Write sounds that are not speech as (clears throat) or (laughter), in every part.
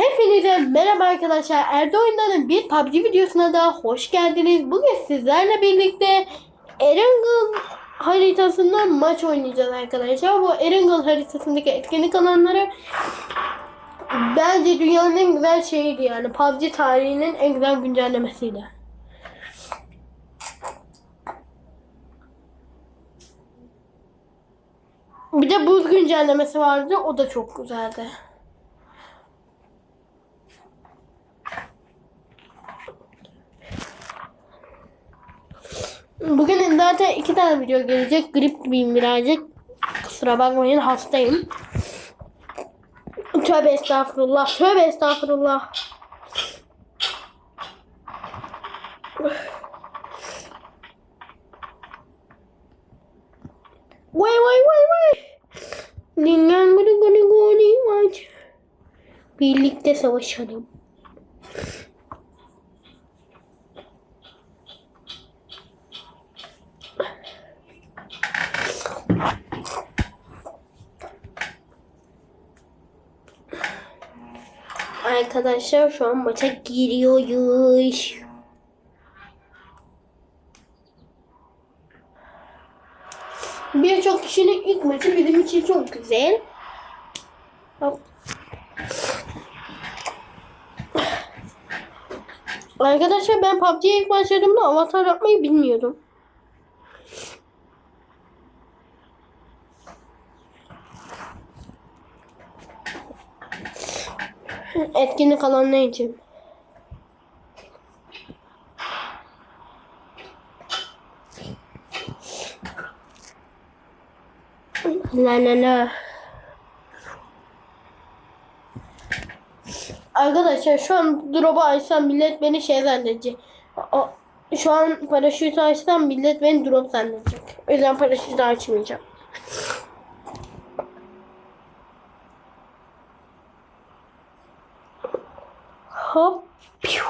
Hepinize merhaba arkadaşlar. Erdo Oyunları'nın bir PUBG videosuna da hoş geldiniz. Bugün sizlerle birlikte Erangel haritasında maç oynayacağız arkadaşlar. Bu Erangel haritasındaki etkinlik alanları bence dünyanın en güzel şeyiydi yani. PUBG tarihinin en güzel güncellemesiydi. Bir de buz güncellemesi vardı. O da çok güzeldi. Bugün tane video gelecek. Grip gibiyim birazcık. Kusura bakmayın hastayım. Tövbe estağfurullah. Tövbe estağfurullah. Vay vay vay vay. Dinlen gıdı gıdı gıdı maç. Birlikte savaşalım. Arkadaşlar şu an maça giriyoruz. Birçok kişinin ilk maçı bizim için çok güzel. Arkadaşlar ben PUBG'ye ilk başladığımda avatar yapmayı bilmiyordum. (clears throat) Etkinlik alanı için. La la la. Arkadaşlar şu an drop'u açsam millet beni şey zannedecek. O- Şu an paraşütü açsam millet beni drop zannedecek. O yüzden paraşütü açmayacağım. Hop. Piu.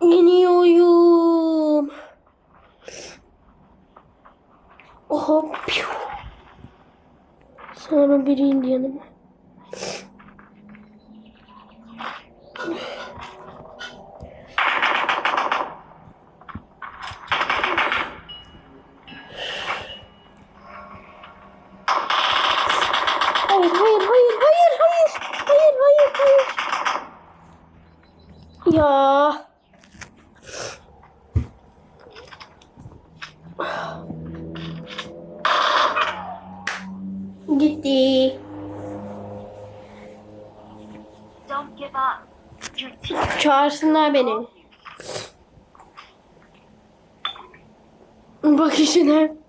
İniyorum. Hop. Piu. Sonra biri indi yanıma. Ya. Gitti. Çağırsınlar beni. Bak işine.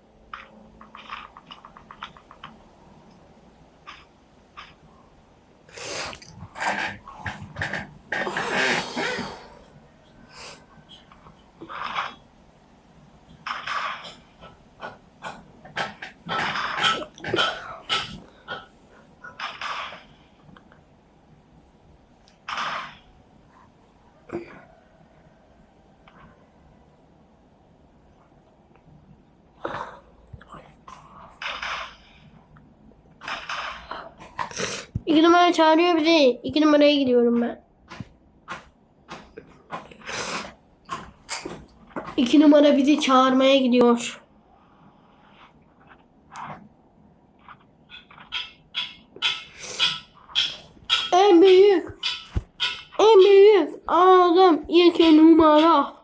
İki numara çağırıyor bizi. İki numaraya gidiyorum ben. İki numara bizi çağırmaya gidiyor. En büyük. En büyük adam iki numara.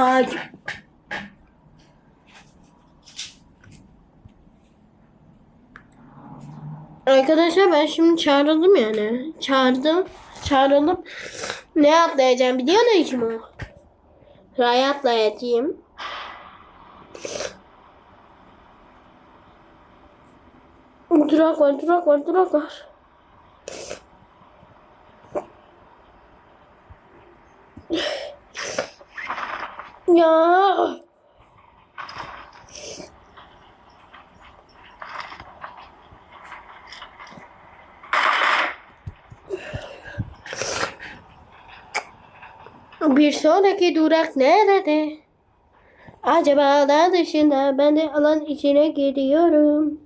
Ay. Arkadaşlar ben şimdi çağrıldım yani. Çağırdım. Çağrıldım. Ne atlayacağım biliyor musun mu? Ray atlayacağım. Durak var, durak var, durak var. Ya. Bir sonraki durak nerede? Acaba dağ dışında ben de alan içine giriyorum.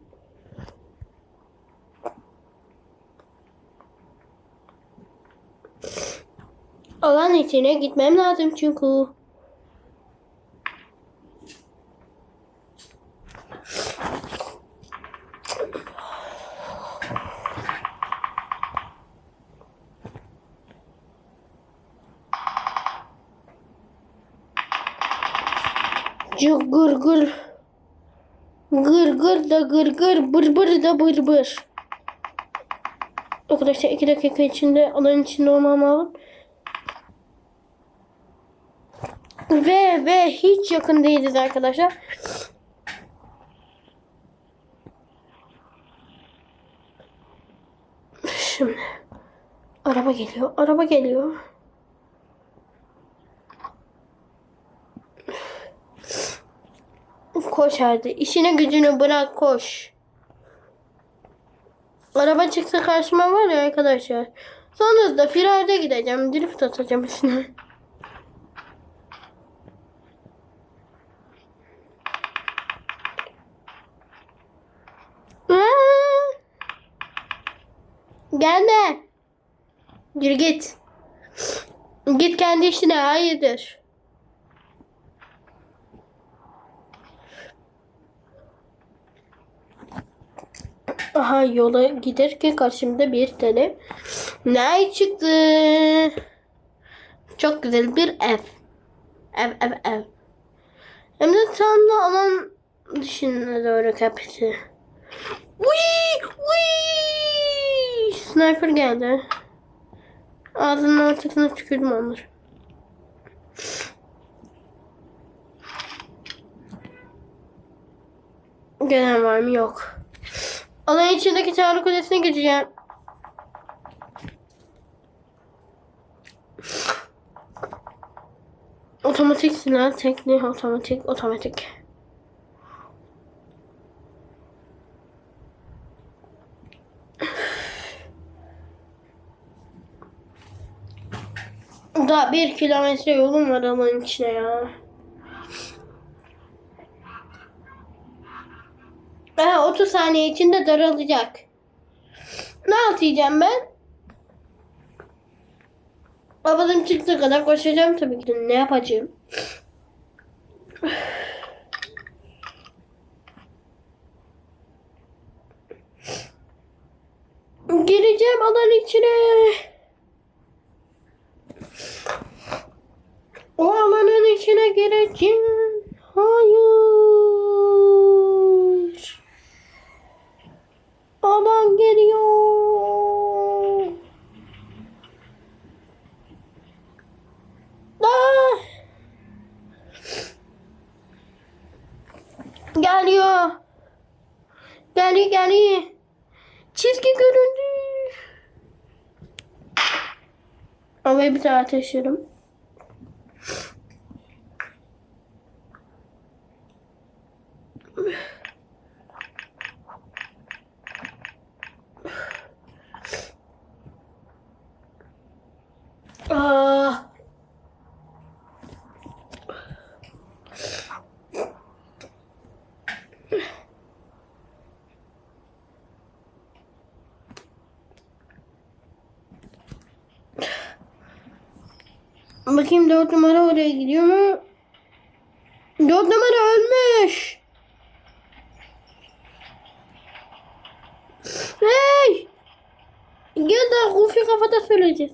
Alan içine gitmem lazım çünkü. Gır gır. Gır gır da gır gır bır bır da bır bır. Arkadaşlar iki dakika içinde alanın içinde olmam lazım. Ve ve hiç yakın değiliz arkadaşlar. Şimdi araba geliyor. Araba geliyor. Koş hadi. İşine gücünü bırak koş. Araba çıksa karşıma var ya arkadaşlar. Sonra da firarda gideceğim. Drift atacağım üstüne. Gelme. Yürü git. Git kendi işine. Hayırdır. Aha yola giderken karşımda bir tane ne çıktı? Çok güzel bir ev. Ev ev ev. Hem de tam da alan dışına doğru kapısı. Uy, uy! Sniper geldi. Ağzının ortasına tükürdüm onları. Gelen var mı? Yok. Alan içindeki çağrı kulesine gireceğim. Otomatik silah tekniği otomatik otomatik. Daha bir kilometre yolum var alanın içine ya. Aha, 30 saniye içinde daralacak. Ne atacağım ben? Havadan çıktığı kadar koşacağım tabii ki. Ne yapacağım? Gireceğim alan içine. O alanın içine gireceğim. Hayır. Alan geliyor. Ah! Geliyor. Geliyor geliyor. Çizgi göründü. Havaya bir daha ateşlerim. Bakayım dört numara oraya gidiyor mu? Dört numara ölmüş. Hey! Gel de Goofy kafada söyleyeceğiz.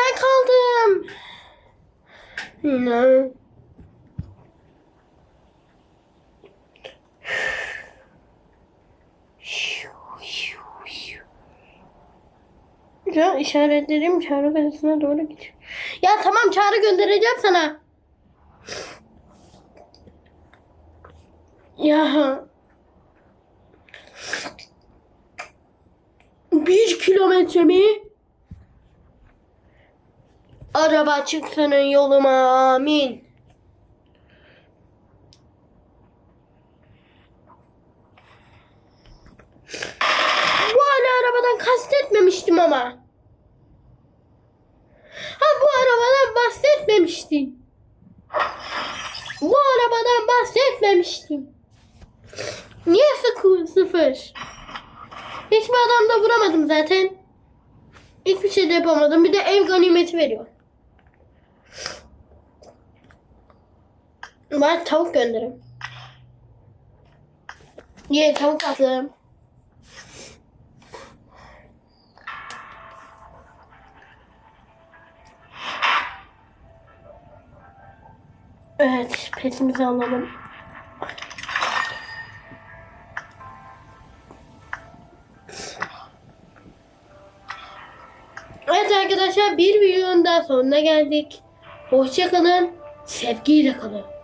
Ben kaldım. Şu an işaretlerim çağrı gazetesine doğru gidiyor. Ya tamam çağrı göndereceğim sana. Ya. Bir kilometre mi? Araba çıksın yoluma amin. Bu hala arabadan kastetmemiştim ama. Ha bu arabadan bahsetmemiştim. Bu arabadan bahsetmemiştim. Niye sıkı sıfır? Hiçbir adamda vuramadım zaten. Hiçbir şey de yapamadım. Bir de ev ganimeti veriyor. Ben tavuk gönderim. Ye tavuk attım. Evet, petimizi alalım. Evet arkadaşlar bir videonun daha sonuna geldik. Hoşçakalın. Sevgiyle kalın.